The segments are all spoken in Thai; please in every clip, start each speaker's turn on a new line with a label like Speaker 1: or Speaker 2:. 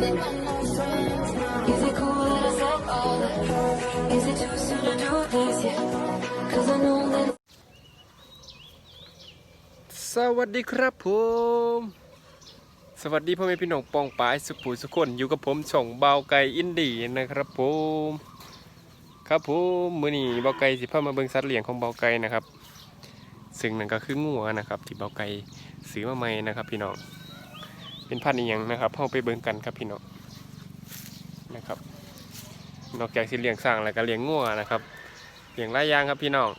Speaker 1: Is it cool that I said all that? Is it too soon to do this yet? Cause I know that
Speaker 2: สวัสดีครับผม สวัสดีพ่อแม่พี่น้องปองปายสุภูสุคนอยู่กับผมช่องเบาไก่อินดีนะครับผม ครับผมมือนี้เบาไก่สิพามาเบิ่งสัตว์เลี้ยงของเบาไก่นะครับ ซึ่งนั่นก็คืองัวนะครับ ที่เบาไก่ซื้อมาใหม่นะครับ พี่น้อง เป็นพันธุ์อีหยังนะครับเฮาไปเบิ่งกันครับพี่น้องนะครับ นอกจากสิเลี้ยงสร้างแล้วก็เลี้ยงงัวนะครับเลี้ยงหลายอย่างครับพี่น้อง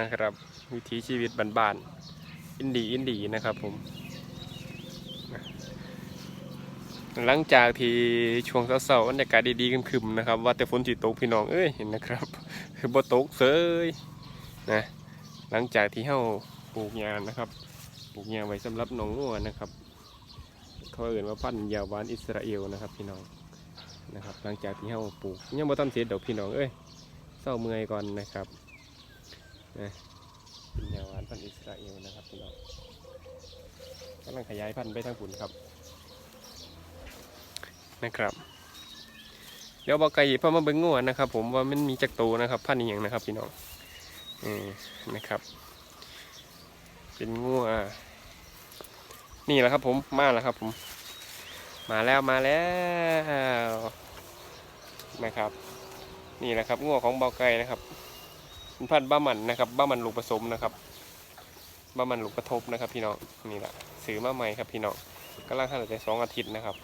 Speaker 2: นะครับ วิถีชีวิตบ้านๆอินดีอินดีนะครับผมหลังจากที่ช่วงเสาร์ๆบรรยากาศดีๆคึมๆนะครับ ว่าแต่ฝนสิตกพี่น้องเอ้ยเห็นนะครับคือบ่ตกเสยนะหลังจากที่เฮาปลูกหญ้านะครับ ปลูกหญ้าไว้สำหรับหนองงัวนะครับ เขาเอ่นว่าพันยาวานอิสราเอลนะครับพี่น้องนะครับ หลังจากที่เฮาปลูกยังบ่ทันเสร็จดอกพี่น้องเอ้ยเศร้าเมื่อยก่อนนะครับนะเป็นยาวานพันอิสราเอลนะครับพี่น้องกำลังขยายพันธุ์ไปทางฝุ่นครับนะครับ เดี๋ยวบอกไก่พ่อมาเบิ้งงวนะครับ ผมว่ามันมีจักรโตนะครับ พันธุ์อย่างนะครับ พี่น้องเออนะครับ เป็นงัว นี่แหละครับผมมาแล้วครับผม มาแล้วมาแล้วนะครับ นี่แหละครับงัวของเบาไก่นะครับเป็นพันธุ์บ้ามันนะครับ บ้ามันลูกผสมนะครับ บ้ามันลูกกระทบนะครับ พี่น้องนี่แหละซื้อมาใหม่ครับพี่น้องกำลังหันใจสองอาทิตย์นะครับ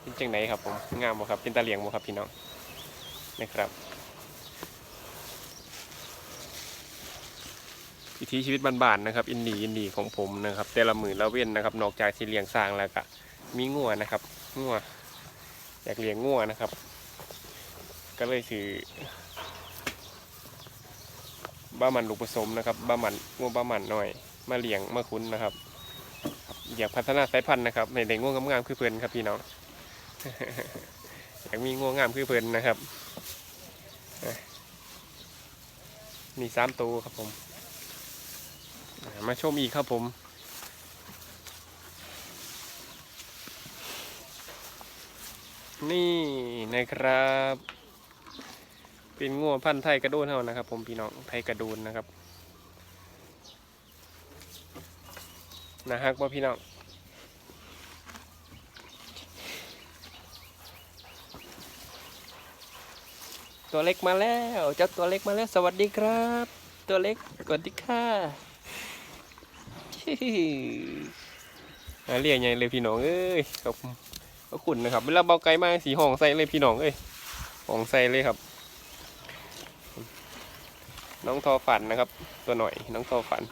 Speaker 2: เป็นจังไหนครับผมงามบ่ครับเป็นตาเหลียงบ่ครับพี่น้องนะครับ วิถีชีวิตบ้านๆนะครับ อินดีอินดีของผมนะครับ แต่ละมือละเว้นนะครับ นอกจากที่เลี้ยงสร้างแล้วก็มีงัวนะครับงัวอยากเลี้ยงงัวนะครับ ก็เลยซื้อบ้ามันลูกผสมนะครับบ้ามันง่วบ้ามันหน่อย มาเลี้ยงมาคุ้นนะครับ อยากพัฒนาสายพันธุ์นะครับในเด็กง่วงงามๆคือเพื่อนครับพี่น้องอยากมีง่วงามคือเพื่อนนะครับมีสามตัวครับผม มาชมอีกครับผมนี่นะครับ เป็นงัวพันธุ์ไทยกระโดนเท่านะครับ ผมพี่น้องไทยกระโดนนะครับนะฮักบ่พี่น้องตัวเล็กมาแล้วเจ้าตัวเล็กมาแล้ว สวัสดีครับ ตัวเล็กสวัสดีค่ะ ฮิฮิอ่าเรียกไงเลยพี่น้องเอ้ยขอบคุณขอบคุณนะครับเวลาเบาไกลมากสีห้องใส่เลยพี่น้องเอ้ยห้องใส่เลยครับ น้องทอฝันนะครับ ตัวหน่อยน้องทอฝัน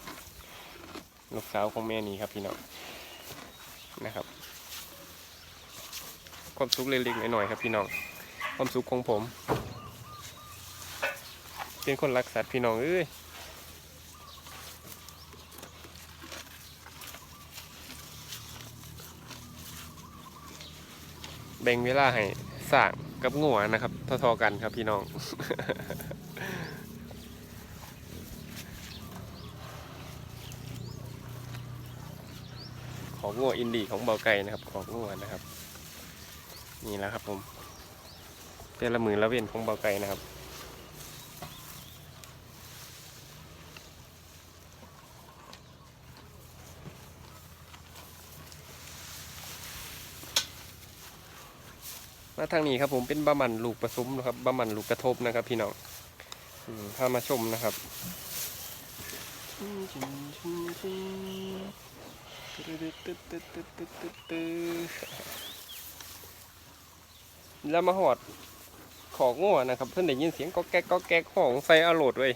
Speaker 2: ลูกสาวของแม่นี้ครับพี่น้องนะครับความสุขเล็กๆหน่อยๆครับพี่น้องความสุขของผม เป็นคนรักสัตว์พี่น้องเอ้ย บ่งเวลาให้สร้างกับงัวนะครับทอๆกันครับพี่น้อง ของงัวอินดีของเบาไก่นะครับ ของงัวนะครับ นี่แหละครับผมแต่ละมือละเว้นของเบาไก่นะครับ มาทางนี้ครับผมเป็นบะหมันลูกผสมนะครับบะหมันลูกกระทบนะครับ พี่น้องอืมพามาชมนะครับแล้วมาหอดของงัวนะครับ เพื่อนได้ยินเสียงก็แก๊กก็แก๊กของใส่อารมณ์เว้ย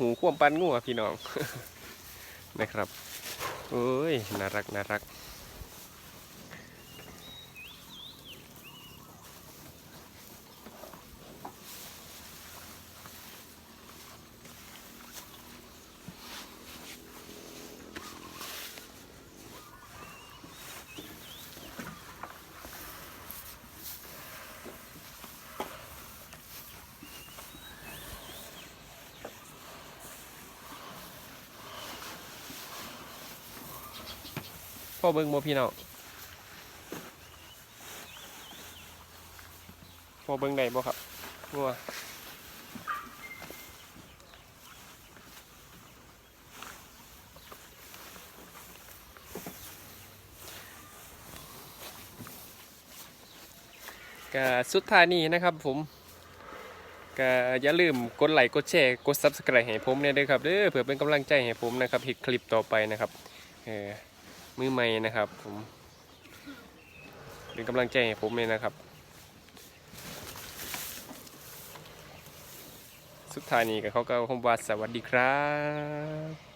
Speaker 2: หูควมปันงัวพี่น้องนะครับเอ้ยน่ารักน่ารัก พ่อเบิ้งโมพี่น้องพ่อเบิ้งไหนบ่ครับงัวก็สุดท้ายนี้นะครับผมก็อย่าลืมกดไลค์กดแชร์กดซับสไครต์ให้ผมเนี่ยด้วยครับเด้อเผื่อเป็นกำลังใจให้ผมนะครับเห็คลิปต่อไปนะครับเออ มือใหม่นะครับ ผมเป็นกำลังใจให้ผมเลยนะครับ สุดท้ายนี้ก็เขาก็คงว่าสวัสดีครับ